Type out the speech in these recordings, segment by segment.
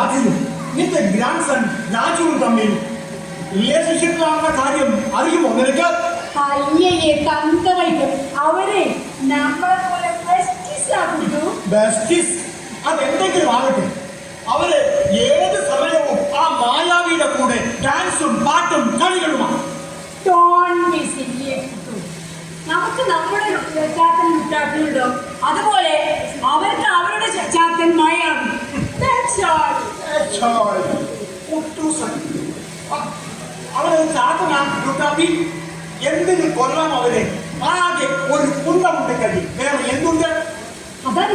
രാജുവും നിന്റെ grand sun രാജുവും തമ്മിൽ റിലേഷൻഷിപ്പിലാണെന്ന കാര്യം അറിയുമോ നിനക്ക്? അയ്യേ തന്തവൈക്ക് അവരെ നമ്മളെ പോലെ ബെസ്റ്റിസ് ആക്കുന്നു. ബെസ്റ്റിസ് അതെന്തെങ്കിലും ആകട്ടെ. അവർ ഏത് സമയവും ആ മായാവിയുടെ കൂടെ ഡാൻസും പാട്ടും കളികളുമാണ്. നമുക്ക് നമ്മുടെ ചാത്തൻ മുട്ടാക്കുന്നുണ്ടോ അതുപോലെ അവർക്ക് അവരുടെ ചാത്തൻ മായാവി. That's all. കുട്ടൂസൻ. അ- അവരെ ചാത്തനാ ലുട്ടാപ്പി എന്തിന് കൊല്ലാം അവരെ ആകെ ഒരു കുന്തമുണ്ട് കടി. വേറെ എന്തുണ്ട്? അതാ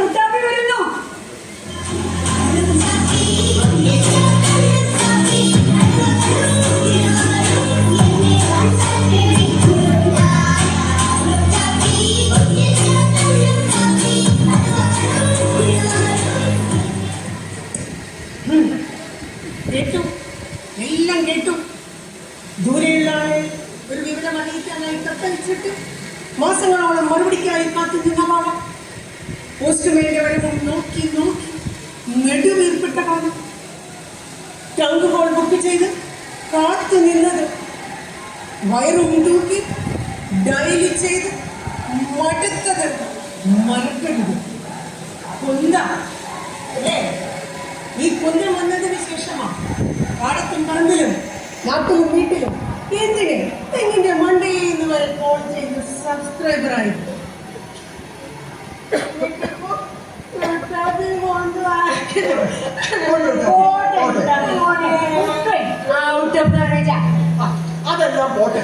എല്ലാം കേട്ടു. ദൂരെയുള്ള ആളെ ഒരു വിവരം അറിയിക്കാനായി കത്തയച്ചിട്ട് മാസങ്ങളോളം മറുപടിക്കായി കാത്തു നിന്നവാണ് പോസ്റ്റ്മേന്റെ വരവും നോക്കി നോക്കി നെടുവീർപ്പിട്ട കാലം ടങ്ക് ഹോൾ ബുക്ക് ചെയ്ത് കാത്തു നിന്നത്. വയറും തൂക്കി ഡയലി ചെയ്ത് മടുത്തത് മറക്കരുത്. കൊന്ത അല്ലേ? ഈ കൊന്ത വന്നതിന് ശേഷമാണ് പാടത്തും പറമ്പിലും നാട്ടിലും വീട്ടിലും എന്തിന് തെങ്ങിന്റെ മണ്ടയിൽ നിന്ന് വരെ കോൾ ചെയ്ത് സബ്സ്ക്രൈബറായി അതെല്ലാം പോട്ടെ.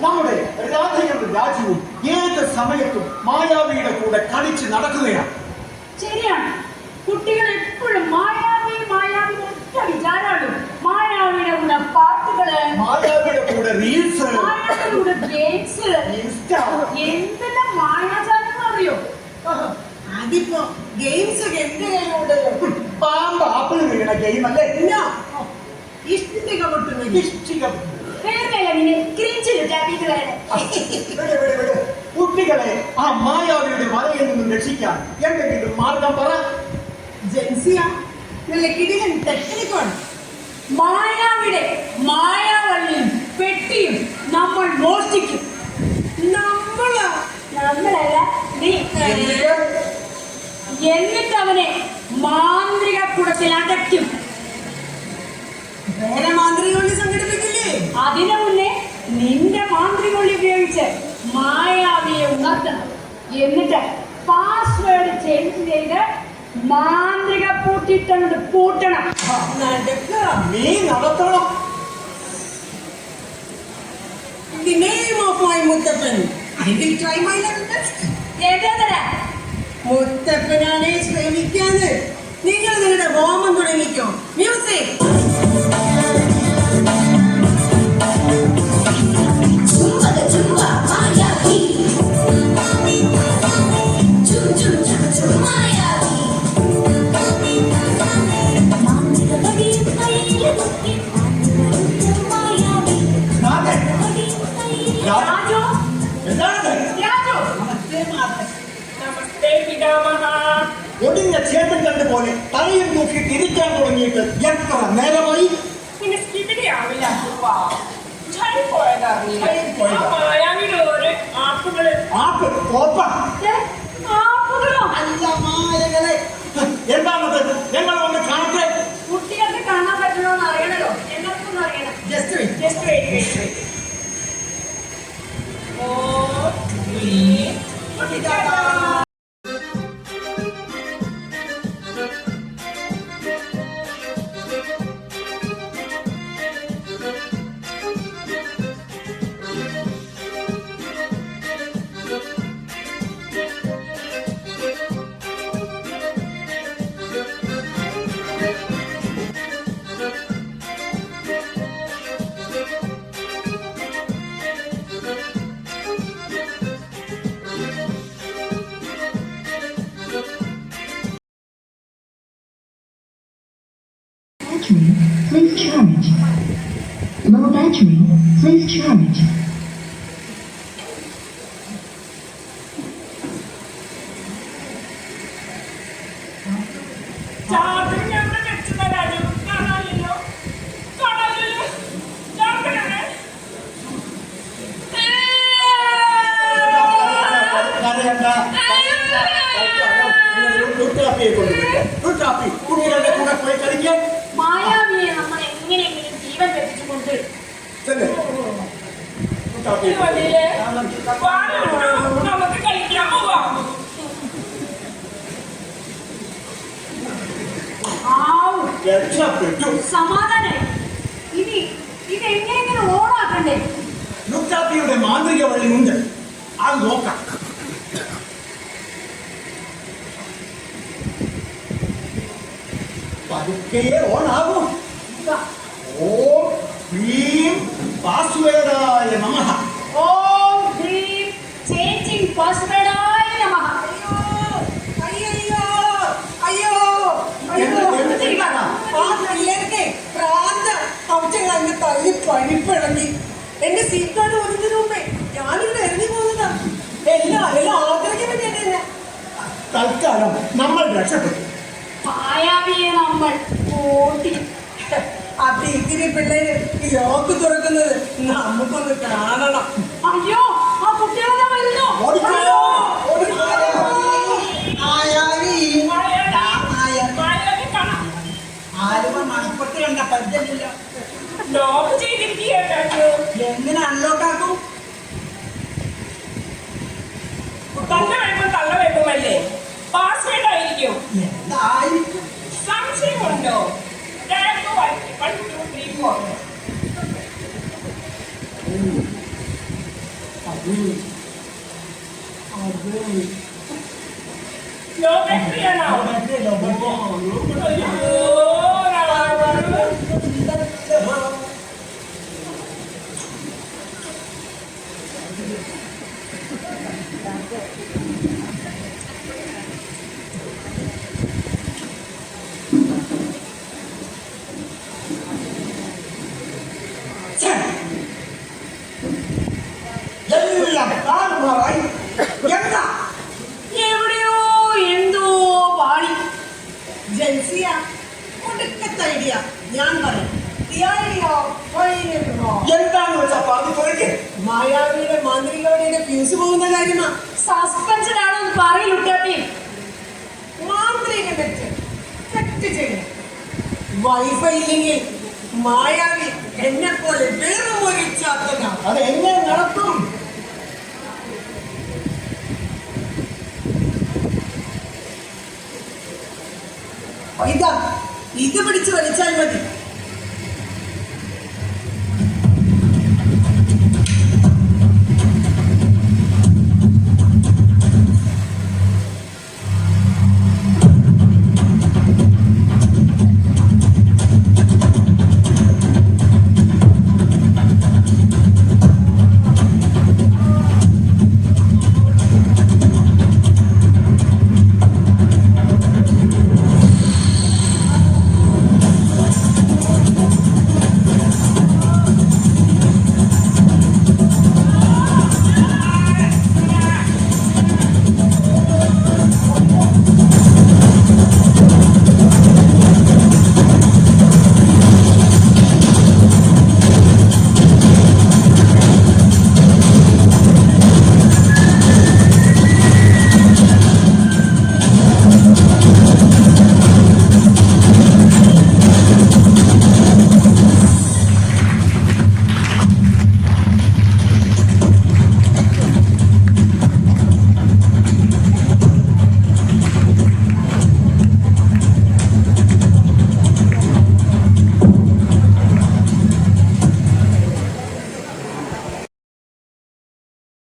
നമ്മുടെ രാധയുടെ രാജുവും ഏത് സമയത്തും മായാവിയുടെ കൂടെ കളിച്ച് നടക്കുകയാണ്. ശരിയാണ്. കുട്ടികൾ എപ്പോഴും മായാവി മായാവി ഒറ്റ വിചാരമാണ് പാട്ടുകൾ. മായാവിയുടെ കൂടെ റീൽസ് മായാവിയുടെ കൂടെ ഗെയിംസ് ഇൻസ്റ്റ എന്തെല്ലാം മായാജാലങ്ങൾ അറിയോ? അതിപ്പോ ഗെയിംസ് എന്റെ കയ്യിലുണ്ടല്ലോ പാമ്പ് ആപ്പിൾ വീണ ഗെയിം അല്ലേ? പിന്നെ ഇഷ്ടിക പൊട്ടുന്നില്ല ഇഷ്ടിക. കുട്ടികളെ ആ മായാവിയുടെ വലയിൽ നിന്നും രക്ഷിക്കാൻ എന്തെങ്കിലും മാർഗം പറ. ജെൻസിയ? നല്ല കിടിലൻ ടെക്നിക്കാണ് മായാവിടെ മായാവള്ളിയും പെട്ടിയും നമ്മൾ മോഷ്ടിക്കും. നമ്മളാ നമ്മളല്ല നീ എന്നിട്ട് അവനെ മാന്ത്രിക കുടത്തിൽ അടയ്ക്കും. വേറെ മാന്ത്രികോളി സംഘടിപ്പിക്കില്ലേ? അതിനു മുന്നേ നിന്റെ മാന്ത്രികൊള്ളി ഉപയോഗിച്ച് മായാവിയെ ഉണർത്തണം എന്നിട്ട് പാസ്വേഡ് ചേഞ്ച് ചെയ്ത് മാന്ത്രിക പൂട്ടിട്ടുണ്ട് പൂട്ടണം. നീ നടത്തണം. In the name of my Muthappan. I will try my level best. മുത്തപ്പനാണെ ശ്രമിക്കാന്. നിങ്ങൾ നിങ്ങളുടെ ഹോമം തുടങ്ങിക്കോ. മ്യൂസിക് ഒടിഞ്ഞ ചേട്ടൻ കണ്ടു പോലെ തലയിൽ നോക്കി തിരിക്കാൻ തുടങ്ങിയിട്ട് എത്ര നേരമായി? പിന്നെ സ്ഥിതിയാവില്ല എന്താണത്? ഞങ്ങൾ ഒന്ന് കാണട്ടെ. കുട്ടികൾക്ക് കാണാൻ പറ്റണമെന്ന് അറിയണല്ലോ. എല്ലാവർക്കും അറിയണം. Just wait just wait wait wait for battery, please charge. ും കൂടെ പോയി കളിക്കാൻ നമുക്ക് കളിക്കാൻ പോവാം. സമാധാനായി. ഇനി ഇതെങ്ങനെയെങ്കിലും ഓണാക്കണ്ടേ ലുട്ടാപ്പിയുടെ മാന്ത്രിക വഴിയുണ്ട്. അത് നോക്കാം. പതുക്കെ ഓണാകൂ ഓം ഹ്രീം വാസുവേദായ നമഃ ഓം ഹ്രീം ചേഞ്ചിങ് പാസ്വേഡായ നമഃ അയ്യോ അയ്യോ എന്ത് അയ്യോ എന്ത് ചെയ്യാനാ? ആ പിള്ളേർക്ക് പ്രാന്ത അവറ്റങ്ങൾ അങ്ങ് തള്ളി പണിപ്പിളങ്ങി എന്റെ സീറ്റാണ് ഒതുങ്ങിന് മുമ്പേ ഞാനിവിടെ ഇറങ്ങി പോകുന്നതാ. എല്ലാം എല്ലാം ആഗ്രഹിക്കാൻ വേണ്ടിയാണ് തൽക്കാലം നമ്മൾ രക്ഷപ്പെട്ടു. പായാവിയെ നമ്മൾ ഓട്ടി അത് ടീക്കിരി പിള്ളേര് ഈ ലോക്ക് തുറക്കുന്നത് നമുക്കൊന്ന് കാണണം. അയ്യോ ആ കുട്ടികളെ വരുന്നു. ഓടിക്കോ, ആലുവ മണിപ്പത്തി കണ്ട പരിചയമില്ല. ലോക്ക് ചെയ്തിരിക്കുകയോ എങ്ങനെ അൺലോക്കാക്കും തള്ള വേമ്പും തള്ള വേമ്പുമല്ലേ പാസ്വേഡ് ആയിരിക്കും സംശയമുണ്ടോ? രണ്ട് വൺ വൺ എന്താ? എവിടെയോ എന്തോ പാടി ജൽസിയ ഒടുക്കത്തെ ഐഡിയ ഞാൻ പറയാം. എന്താന്ന് വെച്ചാ പറഞ്ഞു മായാവിയുടെ മാന്ത്രികവടിയുടെ ഫ്യൂസ് പോകുന്ന കാര്യമാ. സസ്പെൻഷനാണെന്ന് പറയിലുട്ടപ്പി മാന്ത്രിക ചെയ്യണം വൈഫൈ ഇല്ലെങ്കിൽ മായാവി എന്നെ പോലെ വെറും ഒരു ചാത്തനാണ് അത് എങ്ങനെ നടത്തും ഇതാ ഇത് പിടിച്ച് വലിച്ചാൽ മതി.